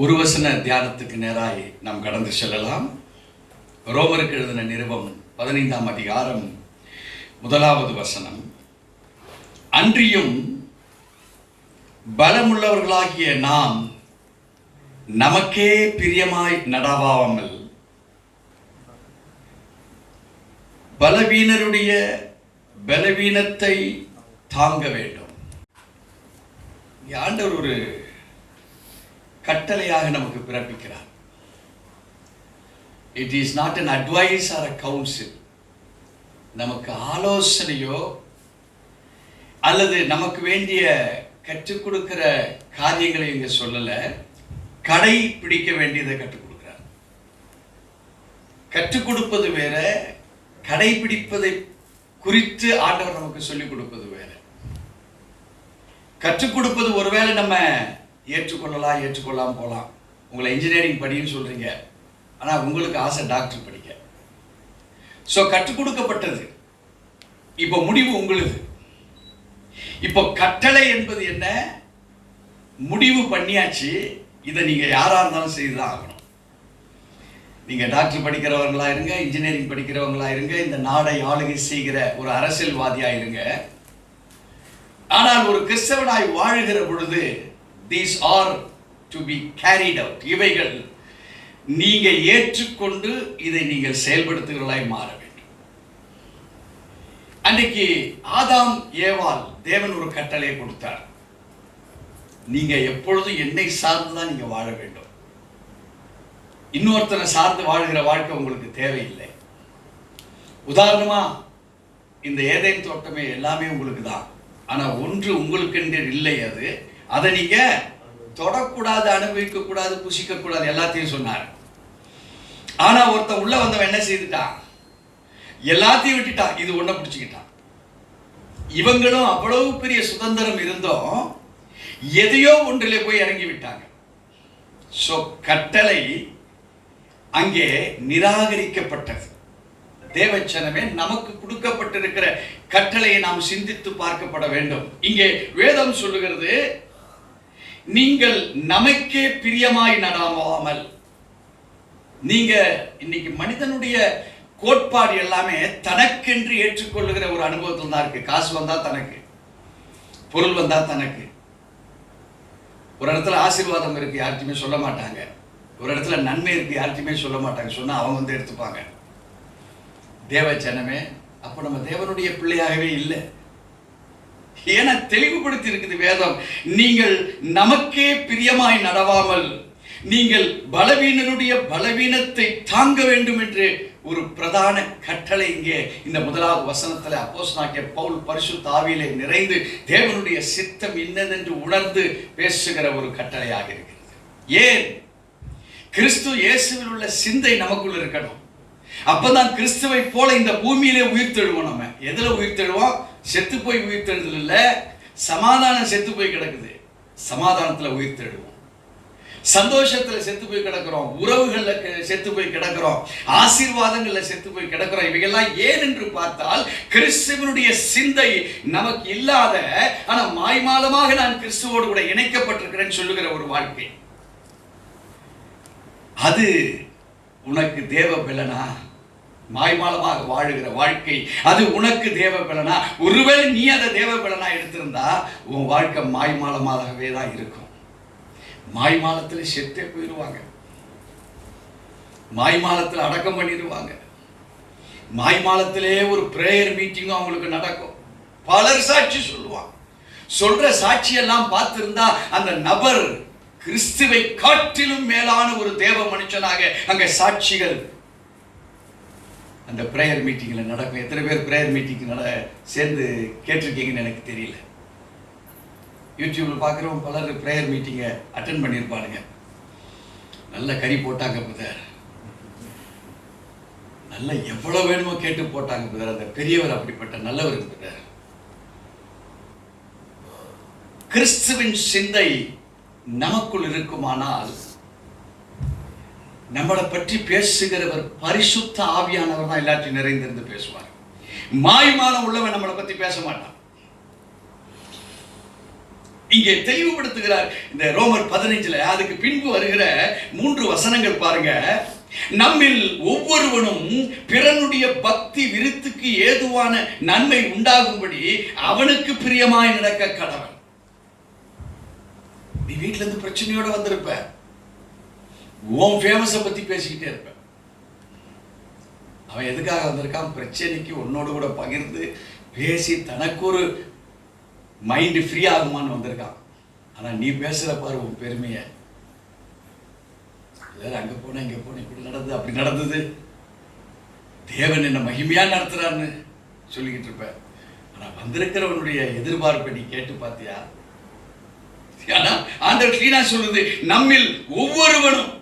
உருவசன தியானத்துக்கு நேராய் நாம் கடந்து செல்லலாம். ரோமருக்கு எழுதின நிருபம் பதினைந்தாம் அதிகாரம் முதலாவது வசனம். அன்றியும் பலமுள்ளவர்களாகிய நாம் நமக்கே பிரியமாய் நடவாமல் பலவீனருடைய பலவீனத்தை தாங்க வேண்டும். ஆண்டவர் ஒரு கட்டளையாக நமக்கு பிறப்பிக்கிறார். It is not an advice or a counsel நமக்கு ஆலோசனையோ அல்லது நமக்கு வேண்டிய கற்றுக் கொடுக்கிற காரியங்களை இங்க சொல்லல. கடை பிடிக்க வேண்டியதை கற்றுக் கொடுக்கிறார். கற்றுக் கொடுப்பது வேற கடைபிடிப்பதை குறித்து ஆண்டவர் நமக்கு சொல்லிக் கொடுப்பது வேற. கற்றுக் கொடுப்பது ஒருவேளை நம்ம ஏற்றுக்கொள்ளலாம் ஏற்றுக்கொள்ளாம போகலாம். உங்களை இன்ஜினியரிங் படின்னு சொல்றீங்க. ஆனா உங்களுக்கு ஆசை டாக்டர் படிக்க. ஸோ கற்றுக் கொடுக்கப்பட்டது. இப்போ முடிவு உங்களுது. இப்போ கட்டளை என்பது என்ன? முடிவு பண்ணியாச்சு. இதை நீங்க யாராக இருந்தாலும் செய்துதான் ஆகணும். நீங்க டாக்டர் படிக்கிறவங்களா இருங்க இன்ஜினியரிங் படிக்கிறவங்களா இருங்க இந்த நாடை ஆளுகை செய்கிற ஒரு அரசியல்வாதியாக இருங்க. ஆனால் ஒரு கிறிஸ்தவனாய் வாழுகிற பொழுது these are to be carried out இவைகள் நீங்கள் ஏற்றுக்கொண்டு இதை நீங்கள் செயல்படுத்துகிறவர்களாய் மாற வேண்டும். அன்றைக்கு ஆதாம் ஏவால் தேவன் ஒரு கட்டளையை கொடுத்தார். நீங்க எப்பொழுதும் என்னை சார்ந்து தான் நீங்க வாழ வேண்டும். இன்னொருத்தனை சார்ந்து வாழ்கிற வாழ்க்கை உங்களுக்கு தேவையில்லை. உதாரணமா இந்த ஏதேன் தோட்டமே எல்லாமே உங்களுக்கு தான் ஆனால் ஒன்று உங்களுக்கு இல்லை அது. அதை நீங்க தொடக்கூடாது அனுபவிக்க கூடாது புசிக்க கூடாது எல்லாத்தையும் சொன்னார். ஆனா ஒருத்தன் உள்ள வந்தவன் என்ன செய்துட்டான்? எல்லாத்தையும் விட்டுட்டான். இது ஒண்ண பிடிச்சுக்கிட்டான். இவங்களும் அவ்வளவு பெரிய சுதந்திரம் இருந்தும் எதையோ ஒன்றிலே போய் இறங்கி விட்டாங்க. சோ கட்டளை அங்கே நிராகரிக்கப்பட்டது. தேவச்சனமே நமக்கு கொடுக்கப்பட்டிருக்கிற கட்டளையை நாம் சிந்தித்து பார்க்கப்பட வேண்டும். இங்கே வேதம் சொல்லுகிறது நீங்கள் நமக்கே பிரியமாய் நடாமாமல். நீங்க இன்னைக்கு மனிதனுடைய கோட்பாடு எல்லாமே தனக்கென்று ஏற்றுக்கொள்ளுகிற ஒரு அனுபவத்தில் தான் இருக்கு. காசு வந்தா தனக்கு பொருள் வந்தா தனக்கு. ஒரு இடத்துல ஆசீர்வாதம் இருக்கு யார்கிட்டயுமே சொல்ல மாட்டாங்க. ஒரு இடத்துல நன்மை இருக்கு யார்கிட்டயுமே சொல்ல மாட்டாங்க. சொன்னா அவங்க வந்து எடுத்துப்பாங்க. தேவ ஜனமே அப்ப நம்ம தேவனுடைய பிள்ளையாகவே இல்லை. ஏன்னா தெளிவுபடுத்தி இருக்குது வேதம். நீங்கள் நமக்கே பிரியமாய் நடவாமல் நீங்கள் பலவீனனுடைய பலவீனத்தை தாங்க வேண்டும் என்று ஒரு பிரதான கட்டளை இங்கே இந்த முதலாவது வசனத்துல அப்போஸ்தலனாகிய பவுல் பரிசு தாவியிலே நிறைந்து தேவனுடைய சித்தம் இன்னதென்று உணர்ந்து பேசுகிற ஒரு கட்டளையாக இருக்கிறது. ஏன்? கிறிஸ்து இயேசுவில் உள்ள சிந்தை நமக்குள்ள இருக்கணும். அப்பதான் கிறிஸ்துவை போல இந்த பூமியிலே உயிர் தெழுவோம் நம்ம. எதுல உயிர் தெழுவோம் செத்து போய் உயிர் தெழுதல் சமாதானம் செத்து போய் கிடக்குது. சமாதானத்தில் உயிர் தெழுவோம். சந்தோஷத்தில் செத்து போய் கிடக்கிறோம். உறவுகளில் செத்து போய் கிடக்கிறோம். ஆசீர்வாதங்களில் செத்து போய் கிடக்கிறோம். இவைகள்லாம் ஏன் என்று பார்த்தால் கிறிஸ்துவனுடைய சிந்தை நமக்கு இல்லாத ஆனால் மாய்மாலமாக நான் கிறிஸ்துவோடு கூட இணைக்கப்பட்டிருக்கிறேன்னு சொல்லுகிற ஒரு வாழ்க்கை. அது உனக்கு தேவ பிள்ளனா மாய்மாலமாக வாழுகிற வாழ்க்கை அது உனக்கு தேவ பலனா ஒருவேளை நீ அதை தேவ பலனா எடுத்திருந்தா உன் வாழ்க்கை மாய்மாலமாகவே தான் இருக்கும். மாய்மாலத்தில் செத்தே போயிடுவாங்க மாய்மாலத்தில் அடக்கம் பண்ணிடுவாங்க மாய்மாலத்திலே ஒரு பிரேயர் மீட்டிங்கும் அவங்களுக்கு நடக்கும். பலர் சாட்சி சொல்லுவாங்க. சொல்ற சாட்சியெல்லாம் பார்த்திருந்தா அந்த நபர் கிறிஸ்துவை காட்டிலும் மேலான ஒரு தேவ மனுஷனாக அங்கே சாட்சிகள் அந்த ப்ரேயர் மீட்டிங்கில் நடக்கும். எத்தனை பேர் ப்ரேயர் மீட்டிங் நட சேர்ந்து கேட்டிருக்கீங்கன்னு எனக்கு தெரியல. யூடியூப்பில் பார்க்குறவங்க பலர் ப்ரேயர் மீட்டிங்கை அட்டன் பண்ணியிருப்பாருங்க நல்ல கறி போட்டாங்க புதர். நல்ல எவ்வளவு வேணுமோ கேட்டு போட்டாங்க புதர். அந்த பெரியவர் அப்படிப்பட்ட நல்லவர் புதர். கிறிஸ்துவின் சிந்தை நமக்குள் இருக்குமானால் நம்மளை பற்றி பேசுகிறவர் பரிசுத்த ஆவியானவர் தான் எல்லாத்தையும் நிறைந்திருந்து பேசுவார். மாய்மாலம் உள்ளவன் நம்மளை பத்தி பேச மாட்டான். இங்கே தெளிவுபடுத்துகிறார் இந்த ரோமர் பதினைஞ்சுல அதுக்கு பின்பு வருகிற மூன்று வசனங்கள் பாருங்க. நம்மில் ஒவ்வொருவனும் பிறனுடைய பக்தி விருத்துக்கு ஏதுவான நன்மை உண்டாகும்படி அவனுக்கு பிரியமாய் நடக்க கடவன். நீ வீட்ல இருந்து பிரச்சனையோட வந்திருப்ப. உன் ஃபேமஸை பத்தி பேசிக்கிட்டே இருப்பேன். அவன் எதுக்காக வந்திருக்கான்? பிரச்சனைக்கு உன்னோட கூட பகிர்ந்து பேசி தனக்கு ஒரு மைண்டு ஃப்ரீ ஆகுமான்னு வந்திருக்கான். ஆனா நீ பேசுற பாரு உன் பெருமையை. எல்லாரும் அங்க போனேன் இங்க போனேன் இப்படி நடந்தது அப்படி நடந்தது. தேவன் என்ன மகிமையா நடத்துறான்னு சொல்லிக்கிட்டு இருப்பேன். ஆனா வந்திருக்கிறவனுடைய எதிர்பார்ப்பை நீ கேட்டு பார்த்தியா? ஆனா ஆண்டவர் கிளீனா சொல்லுது நம்மில் ஒவ்வொருவனும்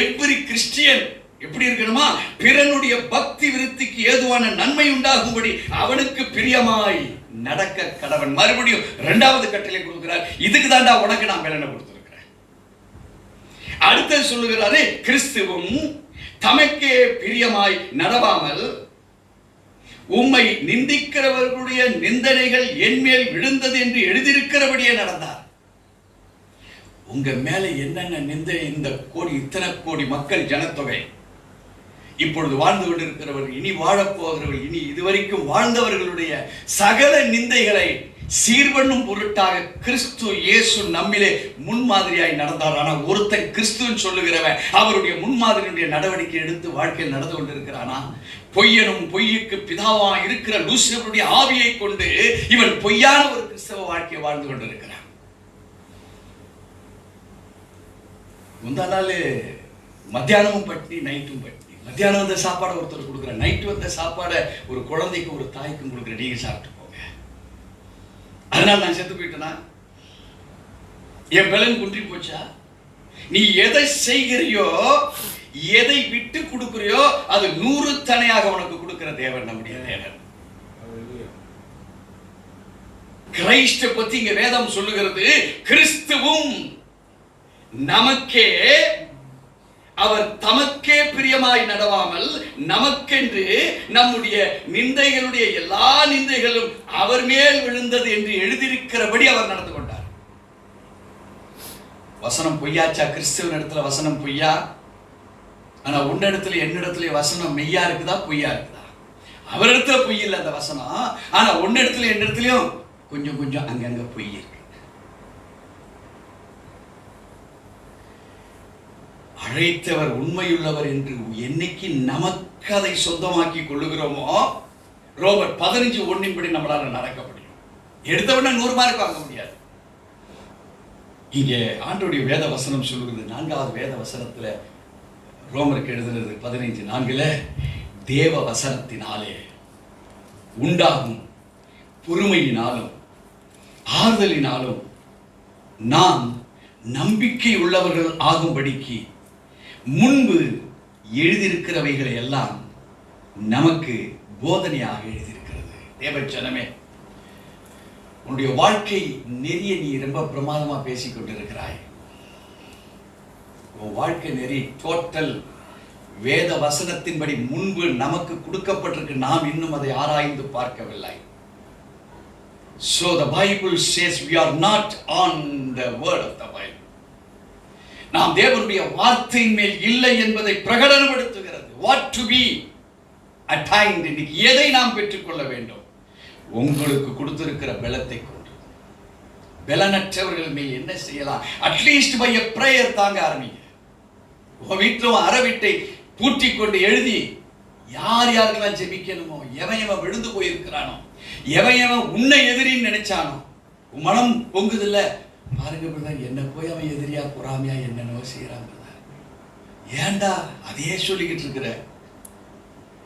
எவ்ரி கிறிஸ்டியன் எப்படி இருக்கணுமா? பிறனுடைய பக்தி விருத்திக்கு ஏதுவான நன்மை உண்டாகும்படி அவனுக்கு பிரியமாய் நடக்க கடவன் மறுபடியும் இரண்டாவது கட்டளை கொடுக்கிறார். இதுக்கு தாண்டா உனக்கு நான் வேலை கொடுத்திருக்கிறேன்? அடுத்தது சொல்லுகிறாரு கிறிஸ்துவும் தமக்கே பிரியமாய் நடவாமல் உம்மை நிந்திக்கிறவர்களுடைய நிந்தனைகள் என்மேல் விழுந்தது என்று எழுதியிருக்கிறபடியே நடந்தார். உங்க மேல என்னென்ன நிந்த இந்த கோடி இத்தனை கோடி மக்கள் ஜனத்தொகை? இப்பொழுது வாழ்ந்து கொண்டிருக்கிறவர்கள் இனி வாழப்போகிறவர்கள் இனி இதுவரைக்கும் வாழ்ந்தவர்களுடைய சகல நிந்தைகளை சீர்பண்ணும் பொருட்டாக கிறிஸ்து இயேசு நம்மிலே முன்மாதிரியாய் நடந்தார். ஆனால் ஒருத்தன் கிறிஸ்துன்னு சொல்லுகிறவன் அவருடைய முன்மாதிரியுடைய நடவடிக்கை எடுத்து வாழ்க்கையில் நடந்து கொண்டிருக்கிறானா? பொய்யனும் பொய்யுக்கு பிதாவா இருக்கிற லூசியருடைய ஆவியை கொண்டு இவன் பொய்யான ஒரு கிறிஸ்தவ வாழ்க்கையை வாழ்ந்து கொண்டிருக்கிறான். முந்தா நாள் மத்தியானமும் பட்டி நைட்டும் பட்டி மத்தியானம் வந்த சாப்பாடை ஒருத்தர் கொடுக்குற நைட்டு வந்த சாப்பாடை ஒரு குழந்தைக்கு ஒரு தாய்க்கும் கொடுக்குற நீங்க சாப்பிட்டு போங்க. அதனால நான் செத்து போயிட்டேனா? என் பலன் குன்றி போச்சா? நீ எதை செய்கிறியோ எதை விட்டு கொடுக்கிறியோ அது நூறு தனையாக உனக்கு கொடுக்கிற தேவன் நம்முடைய தேவன். கிரைஸ்ட பத்தி இங்க வேதம் சொல்லுகிறது கிறிஸ்துவும் நமக்கே அவர் தமக்கே பிரியமாய் நடவாமல் நமக்கென்று நம்முடைய நிந்தைகளுடைய எல்லா நிந்தைகளும் அவர் மேல் விழுந்தது என்று எழுதியிருக்கிறபடி அவர் நடந்து கொண்டார். வசனம் பொய்யாச்சா? கிறிஸ்துவன் இடத்துல வசனம் பொய்யா? ஆனா உன்னிடத்துல என்னிடத்துல வசனம் மெய்யா இருக்குதா பொய்யா இருக்குதா? அவரிடத்துல பொய் இல்லை அந்த வசனம். ஆனா உன்னிடத்துல என்னிடத்துலயும் கொஞ்சம் கொஞ்சம் அங்கங்க பொய் இருக்கு. அழைத்தவர் உண்மையுள்ளவர் என்று என்னைக்கு நமக்கு அதை சொந்தமாக்கி கொள்ளுகிறோமோ ரோபர்ட் பதினஞ்சு ஒன்றின்படி நம்மளால் நடக்க முடியும் எடுத்தவுடனே நூறு மார்க் வாங்க முடியாது. இங்கே ஆண்டோடைய வேத வசனம் சொல்லுகிறது. நான்காவது வேத வசனத்தில் ரோமருக்கு எழுதுனது பதினைஞ்சு நான்கில் தேவ வசனத்தினாலே உண்டாகும் பொறுமையினாலும் ஆறுதலினாலும் நாம் நம்பிக்கை உள்ளவர்கள் ஆகும்படிக்கு முன்பு எழுதியிருக்கிறவைகளை எல்லாம் நமக்கு போதனையாக எழுதியிருக்கிறது. தேவச்சனமே உன்னுடைய வாழ்க்கை நெறிய நீ ரொம்ப பிரமாதமா பேசிக் கொண்டிருக்கிறாய். உன் வாழ்க்கை நெறி டோட்டல் வேத வசனத்தின்படி முன்பு நமக்கு கொடுக்கப்பட்டிருக்கு. நாம் இன்னும் அதை ஆராய்ந்து பார்க்கவில்லை. So the Bible says we are not on the word of the நாம் தேவனுடைய வார்த்தையின் மேல் இல்லை என்பதை பிரகடனப்படுத்துகிறது. வாட் டு பி அட்டைன்ட் இன்னைக்கு எதை நாம் பெற்றுக்கொள்ள வேண்டும்? உங்களுக்கு கொடுத்திருக்கிற பலத்தை கொண்டு. பலனற்றவர்கள் மேல் என்ன செய்யலாம்? அட்லீஸ்ட் பை எ ப்ரேயர் தாங்க ஆரம்பிங்க உன் வீட்டில் அறவீட்டை பூட்டி கொண்டு எழுதி யார் யாருக்கெல்லாம் ஜெபிக்கணுமோ எவன் எவன் விழுந்து போயிருக்கிறானோ எவன் எவன் உன்னை எதிரின்னு நினைச்சானோ மனம் பொங்குதில்ல பாருங்க பிரதர் என்ன போய் அவன் எதிரியா பொறாமையா என்னென்னவோ செய்யறான் பிரதர் ஏன்டா அதையே சொல்லிக்கிட்டு இருக்கிற?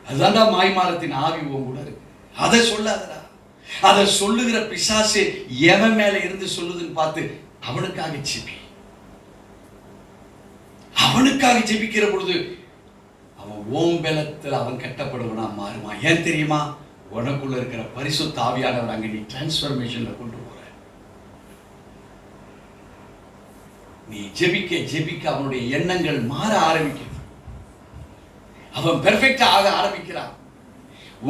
அதுதான்டா மாய்மாலத்தின் ஆவி உன் கூட இருக்கு. அதை சொல்லாதடா. அதை சொல்லுகிற பிசாசு எவன் மேல இருந்து சொல்லுதுன்னு பார்த்து அவனுக்காக ஜெபி. அவனுக்காக ஜெபிக்கிற பொழுது அவன் ஓம் பலத்தில் அவன் கட்டப்படுவனா மாறுமா ஏன் தெரியுமா? உனக்குள்ள இருக்கிற பரிசு தாவியானவர் அங்க நீ டிரான்ஸ்ஃபர்மேஷன்ல கொண்டு நீ ஜெபிக்க ஜெபிக்க அவனுடைய எண்ணங்கள் மாற ஆரம்பிக்கிறது. அவன் பெர்ஃபெக்டா ஆக ஆரம்பிக்கிறான்.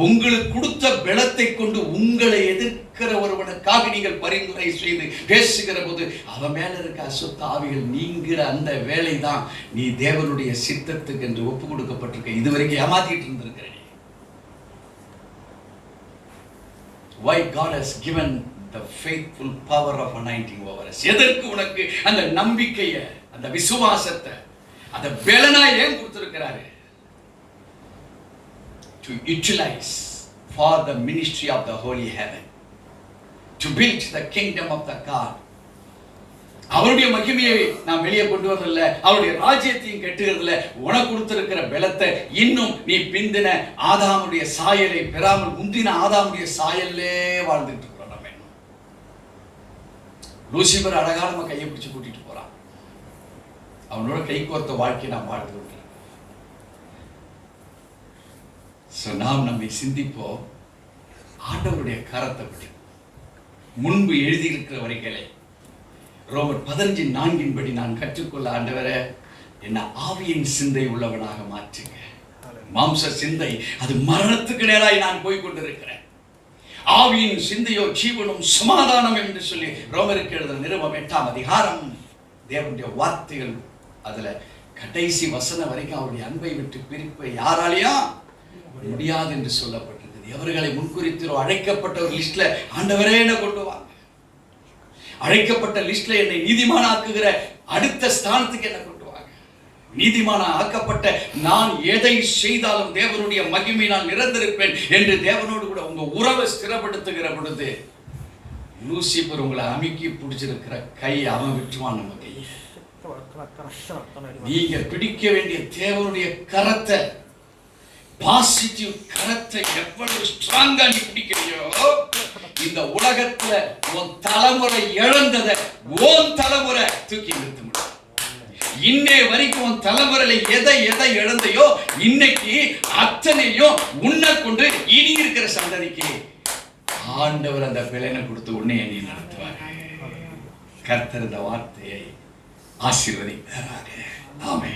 உங்களுக்கு கொடுத்த பலத்தை கொண்டு உங்களை எதிர்க்கிற ஒருவனுக்காக நீங்கள் பரிந்துரை செய்து பேசுகிற போது அவன் மேல இருக்க அசுத்த ஆவிகள் நீங்கிற அந்த வேலை தான் நீ தேவனுடைய சித்தத்துக்கு என்று ஒப்பு கொடுக்கப்பட்டிருக்க இதுவரைக்கும் ஏமாத்திட்டு இருந்திருக்கிற why God has given the faithful power of anointing over us. எதற்கு உனக்கு அந்த நம்பிக்கையை அந்த விசுவாசத்தை அந்த பெலனா ஏன் கொடுத்துருக்கிறாரு? To utilise for the ministry of the holy heaven. To build the kingdom of the God அவருடைய மகிமையை நான் வெளியே கொண்டு வரதில்ல அவருடைய ராஜ்யத்தையும் கெட்டுகிறதுல உனக்கு கொடுத்திருக்கிற பலத்தை இன்னும் நீ பிந்தின ஆதாமுடைய சாயலை பெறாமல் முந்தின ஆதாமுடைய சாயல்லே வாழ்ந்துட்டு லூசிபர் அழகா நம்ம கையை பிடிச்சு கூட்டிட்டு போறான். அவனோட கை கோர்த்த வாழ்க்கையை நான் வாழ்ந்து So, நாம் நம்மை சிந்திப்போம். ஆண்டவருடைய கரத்தை பற்றி முன்பு எழுதியிருக்கிற வரிகளை. ரோமர் பதினஞ்சு நான்கின்படி நான் கற்றுக்கொள்ள ஆண்டவரே என்ன ஆவியின் சிந்தை உள்ளவனாக மாற்றுங்க. மாம்ச சிந்தை அது மரணத்துக்கு நேராய் நான் போய் கொண்டிருக்கிறேன். ஆவியின் சிந்தையோ ஜீவனும் சமாதானம் என்று சொல்லி ரோமருக்கு எழுத நிறுவம் எட்டாம் அதிகாரம். தேவனுடைய வார்த்தைகள் அதுல கடைசி வசனம் வரைக்கும் அவருடைய அன்பை விட்டு பிரிப்பை யாராலையா? முடியாது என்று சொல்லப்பட்டிருக்குது எவர்களை முன்குறித்திரோ அழைக்கப்பட்ட ஒரு லிஸ்ட்ல ஆண்டவரே என்ன கொண்டு வாங்க அழைக்கப்பட்ட லிஸ்ட்ல என்னை நீதிமானாக்குகிற அடுத்த ஸ்தானத்துக்கு என்ன நீதிமான ஆக்கப்பட்ட நான் எதை செய்தாலும் தேவனுடைய மகிமை நான் நிறந்திருப்பேன் என்று தேவனோடு கூட உங்க உறவை ஸ்திரப்படுத்துகிற பொழுது லூசிபர் உங்களை அமுக்கி பிடிச்சிருக்கிற கை அவன் விட்டுவான் நம்ம கையை நீங்க பிடிக்க வேண்டிய தேவனுடைய கரத்தை பாசிட்டிவ் கரத்தை எவ்வளவு ஸ்ட்ராங்கா நீ பிடிக்கிறியோ இந்த உலகத்துல உன் தலைமுறை இழந்ததை ஓன் தலைமுறை தூக்கி நிறுத்த முடியும் இன்னே வரைக்கும் தலைமுறையில எதை எதை இழந்தையோ இன்னைக்கு அத்தனையும் உன்னை கொண்டு இனி இருக்கிற சந்ததிக்கு ஆண்டவர் அந்த பிள்ளைனை கொடுத்து உன்னை எண்ணி நடத்துவார். கர்த்தர் இந்த வார்த்தையை ஆசீர்வதிப்பாராக. ஆமே